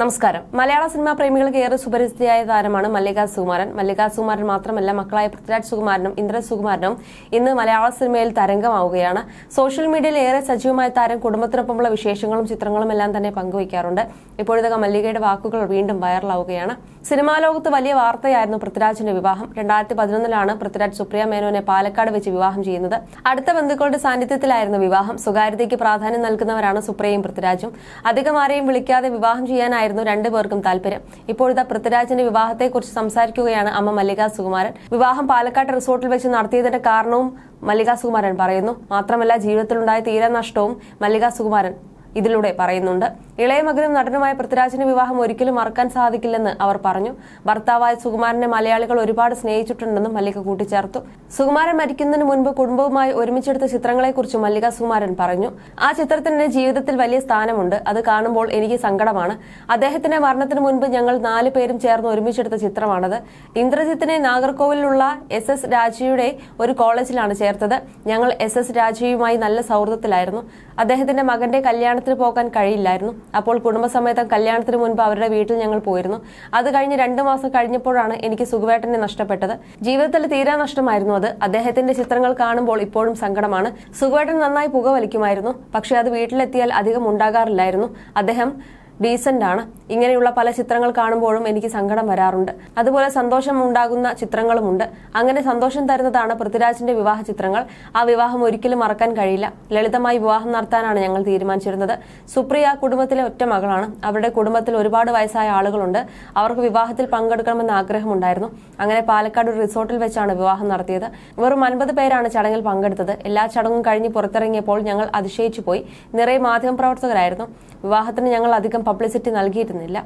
നമസ്കാരം. മലയാള സിനിമാ പ്രേമികൾക്ക് ഏറെ സുപരിചിതയായ താരമാണ് മല്ലിക സുകുമാരൻ. മല്ലിക സുകുമാരൻ മാത്രമല്ല മക്കളായ പൃഥ്വിരാജ് സുകുമാരനും ഇന്ദ്ര സുകുമാരനും ഇന്ന് മലയാള സിനിമയിൽ തരംഗമാവുകയാണ്. സോഷ്യൽ മീഡിയയിൽ ഏറെ സജീവമായ താരം കുടുംബത്തിനൊപ്പമുള്ള വിശേഷങ്ങളും ചിത്രങ്ങളും എല്ലാം തന്നെ പങ്കുവയ്ക്കാറുണ്ട്. ഇപ്പോഴത്തെ മല്ലികയുടെ വാക്കുകൾ വീണ്ടും വൈറലാവുകയാണ്. സിനിമാ ലോകത്ത് വലിയ വാർത്തയായിരുന്നു പൃഥ്വിരാജിന്റെ വിവാഹം. രണ്ടായിരത്തി പതിനൊന്നിലാണ് പൃഥ്വിരാജ് സുപ്രിയ മേനോനെ പാലക്കാട് വെച്ച് വിവാഹം ചെയ്യുന്നത്. അടുത്ത ബന്ധുക്കളുടെ സാന്നിധ്യത്തിലായിരുന്നു വിവാഹം. സ്വകാര്യതയ്ക്ക് പ്രാധാന്യം നൽകുന്നവരാണ് സുപ്രിയയും പൃഥ്വിരാജും. അധികം ആരെയും വിളിക്കാതെ വിവാഹം ചെയ്യാനായിരുന്നു രണ്ടുപേർക്കും താല്പര്യം. ഇപ്പോഴത്തെ പൃഥ്വിരാജിന്റെ വിവാഹത്തെക്കുറിച്ച് സംസാരിക്കുകയാണ് അമ്മ മല്ലിക സുകുമാരൻ. വിവാഹം പാലക്കാട് റിസോർട്ടിൽ വെച്ച് നടത്തിയതിന്റെ കാരണവും മല്ലിക സുകുമാരൻ പറയുന്നു. മാത്രമല്ല ജീവിതത്തിലുണ്ടായ തീരനഷ്ടവും മല്ലിക സുകുമാരൻ ഇതിലൂടെ പറയുന്നുണ്ട്. ഇളയ മകനും നടനുമായ പൃഥ്വിരാജിന്റെ വിവാഹം ഒരിക്കലും മറക്കാൻ സാധിക്കില്ലെന്ന് അവർ പറഞ്ഞു. ഭർത്താവായ സുകുമാരനെ മലയാളികൾ ഒരുപാട് സ്നേഹിച്ചിട്ടുണ്ടെന്നും മല്ലിക കൂട്ടിച്ചേർത്തു. സുകുമാരൻ മരിക്കുന്നതിന് മുൻപ് കുടുംബവുമായി ഒരുമിച്ചെടുത്ത ചിത്രങ്ങളെക്കുറിച്ച് മല്ലിക സുകുമാരൻ പറഞ്ഞു. ആ ചിത്രത്തിന് എന്റെ ജീവിതത്തിൽ വലിയ സ്ഥാനമുണ്ട്. അത് കാണുമ്പോൾ എനിക്ക് സങ്കടമാണ്. അദ്ദേഹത്തിന്റെ മരണത്തിന് മുൻപ് ഞങ്ങൾ നാല് പേരും ചേർന്ന് ഒരുമിച്ചെടുത്ത ചിത്രമാണത്. ഇന്ദ്രജിത്തിനെ നാഗർകോവിലുള്ള എസ് എസ് രാജയുടെ ഒരു കോളേജിലാണ് ചേർത്തത്. ഞങ്ങൾ എസ് എസ് രാജയുമായി നല്ല സൗഹൃദത്തിലായിരുന്നു. അദ്ദേഹത്തിന്റെ മകന്റെ കല്യാണത്തിന് പോകാൻ കഴിയില്ലായിരുന്നു. അപ്പോൾ കുടുംബസമേതം കല്യാണത്തിന് മുൻപ് അവരുടെ വീട്ടിൽ ഞങ്ങൾ പോയിരുന്നു. അത് കഴിഞ്ഞ് രണ്ടു മാസം കഴിഞ്ഞപ്പോഴാണ് എനിക്ക് സുഖവേട്ടനെ നഷ്ടപ്പെട്ടത്. ജീവിതത്തിൽ തീരാ നഷ്ടമായിരുന്നു അത്. അദ്ദേഹത്തിന്റെ ചിത്രങ്ങൾ കാണുമ്പോൾ ഇപ്പോഴും സങ്കടമാണ്. സുഖവേട്ടൻ നന്നായി പുക വലിക്കുമായിരുന്നു പക്ഷെ അത് വീട്ടിലെത്തിയാൽ അധികം ഉണ്ടാകാറില്ലായിരുന്നു. അദ്ദേഹം ഡീസന്റ് ആണ്. ഇങ്ങനെയുള്ള പല ചിത്രങ്ങൾ കാണുമ്പോഴും എനിക്ക് സങ്കടം വരാറുണ്ട്. അതുപോലെ സന്തോഷം ഉണ്ടാകുന്ന ചിത്രങ്ങളുമുണ്ട് അങ്ങനെ സന്തോഷം തരുന്നതാണ് പൃഥ്വിരാജിന്റെ വിവാഹ ചിത്രങ്ങൾ. ആ വിവാഹം ഒരിക്കലും മറക്കാൻ കഴിയില്ല. ലളിതമായി വിവാഹം നടത്താനാണ് ഞങ്ങൾ തീരുമാനിച്ചിരുന്നത്. സുപ്രിയ കുടുംബത്തിലെ ഒറ്റ മകളാണ്. അവരുടെ കുടുംബത്തിൽ ഒരുപാട് വയസ്സായ ആളുകളുണ്ട്. അവർക്ക് വിവാഹത്തിൽ പങ്കെടുക്കണമെന്ന് ആഗ്രഹമുണ്ടായിരുന്നു. അങ്ങനെ പാലക്കാട് ഒരു റിസോർട്ടിൽ വെച്ചാണ് വിവാഹം നടത്തിയത്. വെറും അൻപത് പേരാണ് ചടങ്ങിൽ പങ്കെടുത്തത്. എല്ലാ ചടങ്ങും കഴിഞ്ഞ് പുറത്തിറങ്ങിയപ്പോൾ ഞങ്ങൾ അതിശയിച്ചു പോയി നിറയെ മാധ്യമപ്രവർത്തകരായിരുന്നു. വിവാഹത്തിന് ഞങ്ങൾ അധികം പബ്ലിസിറ്റി നൽകിയിരുന്നില്ല.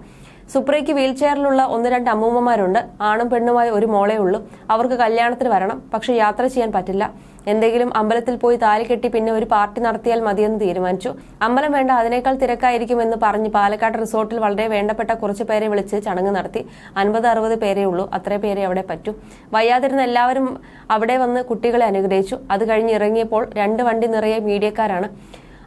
സുപ്രയ്ക്ക് വീൽ ചെയറിലുള്ള ഒന്ന് രണ്ട് അമ്മൂമ്മമാരുണ്ട്. ആണും പെണ്ണുമായി ഒരു മോളേ ഉള്ളൂ. അവർക്ക് കല്യാണത്തിന് വരണം. പക്ഷെ യാത്ര ചെയ്യാൻ പറ്റില്ല. എന്തെങ്കിലും അമ്പലത്തിൽ പോയി താലി കെട്ടി പിന്നെ ഒരു പാർട്ടി നടത്തിയാൽ മതിയെന്ന് തീരുമാനിച്ചു. അമ്പലം വേണ്ട അതിനേക്കാൾ തിരക്കായിരിക്കും എന്ന് പറഞ്ഞ് പാലക്കാട് റിസോർട്ടിൽ വളരെ വേണ്ടപ്പെട്ട കുറച്ച് പേരെ വിളിച്ച് ചടങ്ങ് നടത്തി. അൻപത് അറുപത് പേരേ ഉള്ളൂ. അത്രേ പേരെ അവിടെ പറ്റൂ. വയ്യാതിരുന്ന എല്ലാവരും അവിടെ വന്ന് കുട്ടികളെ അനുഗ്രഹിച്ചു. അത് കഴിഞ്ഞ് ഇറങ്ങിയപ്പോൾ രണ്ട് വണ്ടി നിറയെ മീഡിയക്കാരാണ്.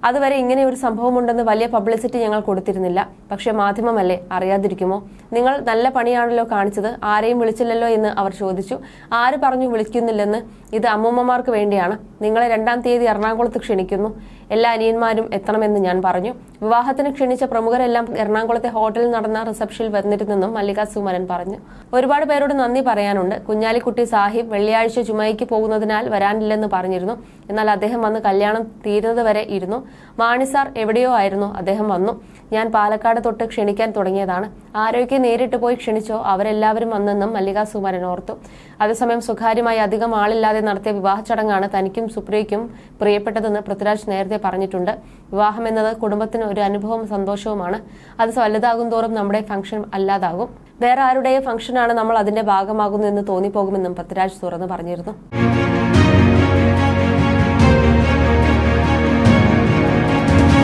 അതുവരെ ഇങ്ങനെ ഒരു സംഭവം ഉണ്ടെന്ന് വലിയ പബ്ലിസിറ്റി ഞങ്ങൾ കൊടുത്തിരുന്നില്ല. പക്ഷേ മാധ്യമമല്ലേ? അറിയാതിരിക്കുമോ? നിങ്ങൾ നല്ല പണിയാണല്ലോ കാണിച്ചത്. ആരെയും വിളിച്ചില്ലല്ലോ എന്ന് അവർ ചോദിച്ചു. ആര് പറഞ്ഞു വിളിക്കുന്നില്ലെന്ന് ഇത് അമ്മൂമ്മമാർക്ക് വേണ്ടിയാണ്. നിങ്ങളെ രണ്ടാം തീയതി എറണാകുളത്ത് ക്ഷണിക്കുന്നു. എല്ലാ അനിയന്മാരും എത്തണമെന്ന് ഞാൻ പറഞ്ഞു. വിവാഹത്തിന് ക്ഷണിച്ച പ്രമുഖരെല്ലാം എറണാകുളത്തെ ഹോട്ടലിൽ നടന്ന റിസപ്ഷനിൽ വന്നിരുന്നെന്നും മല്ലിക സുമരൻ പറഞ്ഞു. ഒരുപാട് പേരോട് നന്ദി പറയാനുണ്ട്. കുഞ്ഞാലിക്കുട്ടി സാഹിബ് വെള്ളിയാഴ്ച ചുമയ്ക്ക് പോകുന്നതിനാൽ വരാനില്ലെന്ന് പറഞ്ഞിരുന്നു. എന്നാൽ അദ്ദേഹം വന്ന് കല്യാണം തീരുന്നത് വരെ ഇരുന്നു. മാണിസാർ എവിടെയോ ആയിരുന്നു. അദ്ദേഹം വന്നു. ഞാൻ പാലക്കാട് തൊട്ട് ക്ഷണിക്കാൻ തുടങ്ങിയതാണ്. ആരോഗ്യം നേരിട്ട് പോയി ക്ഷണിച്ചോ അവരെല്ലാവരും വന്നെന്നും മല്ലിക സുമരൻ ഓർത്തു. അതേസമയം സ്വകാര്യമായി അധികം ആളില്ലാതെ നടത്തിയ വിവാഹ ചടങ്ങാണ് തനിക്കും സുപ്രിയയ്ക്കും പ്രിയപ്പെട്ടതെന്ന് പൃഥ്വിരാജ് നേരത്തെ പറഞ്ഞിട്ടുണ്ട്. വിവാഹം എന്നത് കുടുംബത്തിന് ഒരു അനുഭവവും സന്തോഷവുമാണ്. അത് വലുതാകും തോറും നമ്മുടെ ഫംഗ്ഷൻ അല്ലാതാകും. വേറെ ആരുടെയോ ഫംഗ്ഷനാണ് നമ്മൾ അതിന്റെ ഭാഗമാകുന്നു എന്ന് തോന്നിപ്പോകുമെന്നും പൃഥ്വിരാജ് തുറന്നു പറഞ്ഞിരുന്നു.